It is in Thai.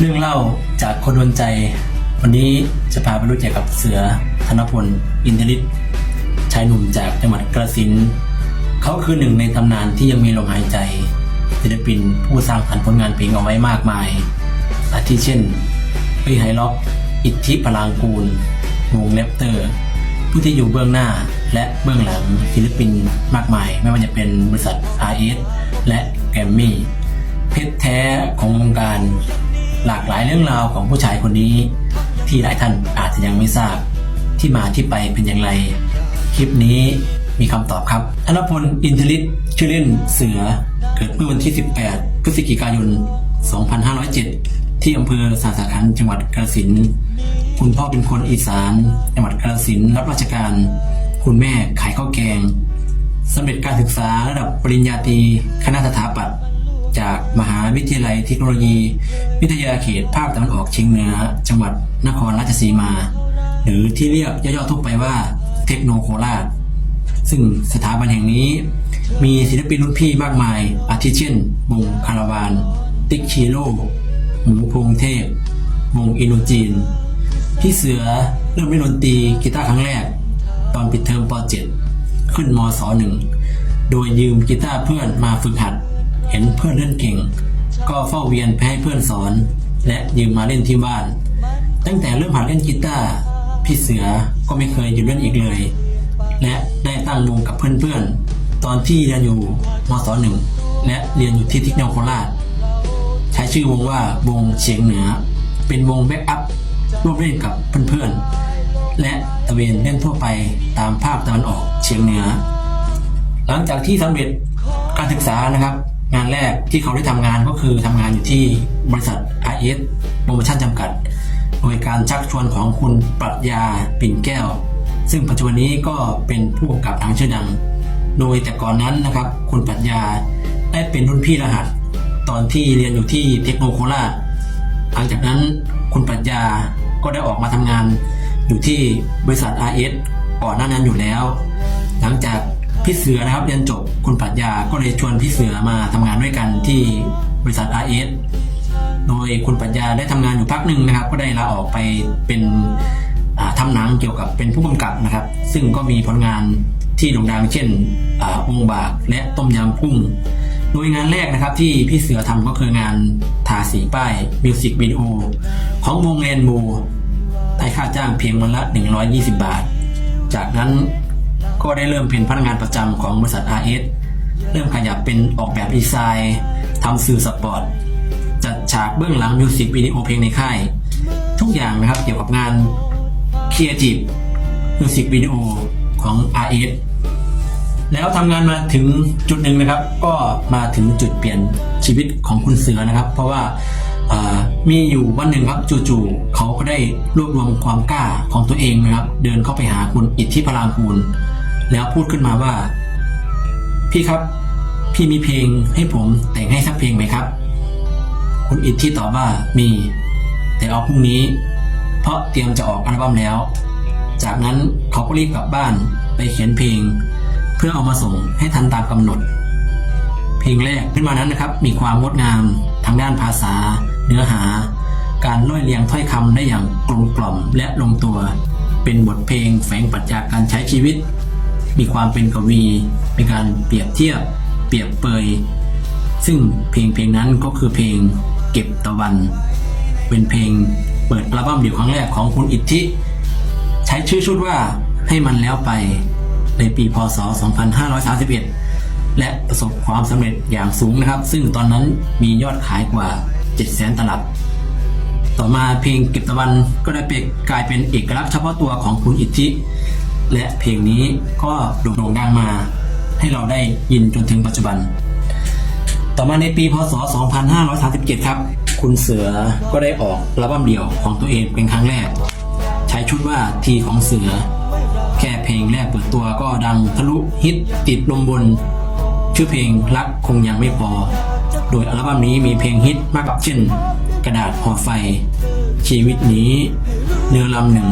เรื่องเล่าจากคนดนใจ วันนี้จะพาไปรู้จักกับเสือธนพลอินทริศชายหนุ่มจากจังหวัดกระสินเขาคือหนึ่งในตำนานที่ยังมีลมหายใจศิลปินผู้สร้างสรรค์ผลงานเพลงเอาไว้มากมาย อาทิเช่นปีไฮล็อก อิทธิพลางกูลวงเลปเตอร์ ผู้ที่อยู่เบื้องหน้าและเบื้องหลังศิลปินมากมาย ไม่ว่าจะเป็นบริษัท RS และแกรมมี่เพชรแท้ของวงการ หลากหลายเรื่องราวของผู้ชายคนนี้ ที่หลายท่านอาจจะยังไม่ทราบ ที่มาที่ไปเป็นอย่างไร คลิปนี้มีคำตอบครับธนพลอินทริศชื่อเล่นเสือ เกิดเมื่อวันที่ 18 พฤศจิกายน 2507 ที่อำเภอสาสาคันจังหวัดกระสินคุณพ่อเป็นคนอีสาน จังหวัดกระสินรับราชการ คุณแม่ขายข้าวแกงสำเร็จการศึกษาระดับปริญญาตรีคณะสถาปัตย์ จากมหาวิทยาลัยเทคโนโลยี วิทยาเขตภาคตะวันออกเฉียงเหนือ จังหวัดนครราชสีมา หรือที่เรียกย่อๆทั่วไปว่าเทคโนโคราช ซึ่งสถาบันแห่งนี้ มีศิลปินรุ่นพี่มากมาย อาทิเช่น วงคาราวาน ติ๊กชีโร่หมูพงเทพ วงอินโนจีน พี่เสือเริ่มเล่นดนตรีกีตาร์ครั้งแรก ตอนปิดเทอมป .7 ขึ้นมศ .1 โดยยืมกีตาร์เพื่อนมาฝึกหัด ห็นเพื่อนเล่นเก่ง ก็เฝ้าเวียนไปให้เพื่อนสอน และยืมมาเล่นที่บ้าน ตั้งแต่เริ่มหัดเล่นกีตาร์พี่เสือก็ไม่เคยหยุดเล่นอีกเลย และได้ตั้งวงกับเพื่อนๆ ตอนที่เรียนอยู่มศ .1 และเรียนอยู่ที่ทิคโนโคราช ใช้ชื่อวงว่าวงเฉียงเหนือ เป็นวงแบ็กอัพร่วมเล่นกับเพื่อนๆ และตะเวนเล่นทั่วไปตามภาคตะวันออกเฉียงเหนือ หลังจากที่สำเร็จการศึกษานะครับ งานแรกที่เขาได้ทำงานก็คือทำงานอยู่ที่บริษัท RS โปรโมชั่นจำกัด โดยการชักชวนของคุณปรัชญาปิ่นแก้ว ซึ่งปัจจุบันนี้ก็เป็นผู้กำกับทางชื่อดัง โดยแต่ก่อนนั้นนะครับ คุณปรัชญาได้เป็นรุ่นพี่รหัส ตอนที่เรียนอยู่ที่เทคโนโคราหลังจากนั้นคุณปรัชญาก็ได้ออกมาทำงานอยู่ที่บริษัท RS ก่อนหน้านั้นอยู่แล้ว หลังจาก พี่เสือนะครับเรียนจบคุณปรัชญาก็เลยชวนพี่เสือมาทำงานด้วยกันที่บริษัท RS โดยคุณปรัชญาได้ทำงานอยู่พักหนึ่งนะครับ ก็ได้ลาออกไปเป็นอ่าทำหนังเกี่ยวกับเป็นผู้กำกับนะครับ ซึ่งก็มีผลงานที่โด่งดังเช่นอาองบากและต้มยำกุ้งโดยงานแรกนะครับที่พี่เสือทำก็คืองานทาสีป้ายมิวสิกวิดีโอของวงเรนโบว์ได้ค่าจ้างเพียงวันละ 120 บาท จากนั้น ก็ได้เริ่มเป็นพนักงานประจำของบริษัท RS เริ่มขยับเป็นออกแบบดีไซน์ทำสื่อสปอร์ตจัดฉากเบื้องหลังมิวสิกวิดีโอเพลงในค่าย ทุกอย่างนะครับเกี่ยวกับงานเครีเอทีฟมิวสิกวิดีโอของ RS แล้วทำงานมาถึงจุดหนึ่งนะครับ ก็มาถึงจุดเปลี่ยนชีวิตของคุณเสือนะครับ เพราะว่าอ่ามีอยู่วันหนึ่งครับจู่ๆเขาก็ได้รวบรวมความกล้าของตัวเองนะครับ เดินเข้าไปหาคุณอิทธิพลางคูล แล้วพูดขึ้นมาว่า พี่ครับ พี่มีเพลงให้ผมแต่งให้สักเพลงไหมครับ คุณอิทธิตอบว่ามี แต่เอาพรุ่งนี้ เพราะเตรียมจะออกอัลบั้มแล้ว จากนั้นเขาก็รีบกลับบ้านไปเขียนเพลง เพื่อเอามาส่งให้ทันตามกำหนด เพลงแรกขึ้นมานั้นนะครับ มีความงดงามทางด้านภาษา เนื้อหา การร้อยเรียงถ้อยคำได้อย่างกลมกล่อมและลงตัว เป็นบทเพลงแฝงปรัชญาการใช้ชีวิต มีความเป็นกวีมีการเปรียบเทียบ เปรียบเปย ซึ่งเพลงเพลงนั้นก็คือเพลงเก็บตะวัน เป็นเพลงเปิดอัลบั้มเดี่ยวครั้งแรกของคุณอิทธิ ใช้ชื่อชุดว่าให้มันแล้วไปในปีพศ 2531 และประสบความสำเร็จอย่างสูงนะครับ ซึ่งตอนนั้นมียอดขายกว่า 700,000 ตลับ ต่อมาเพลงเก็บตะวันก็ได้เป็นกลายเป็นเอกลักษณ์เฉพาะตัวของคุณอิทธิ และเพลงนี้ก็โด่งดังมา ให้เราได้ยินจนถึงปัจจุบัน ต่อมาในปีพศ 2537 ครับ คุณเสือก็ได้ออกอัลบั้มเดี่ยวของตัวเองเป็นครั้งแรก ใช้ชุดว่าทีของเสือ แค่เพลงแรกเปิดตัวก็ดังทะลุฮิตติดลมบน ชื่อเพลงรักคงยังไม่พอ โดยอัลบั้มนี้มีเพลงฮิตมากเช่น กระดาษห่อไฟ ชีวิตนี้เรือลำหนึ่ง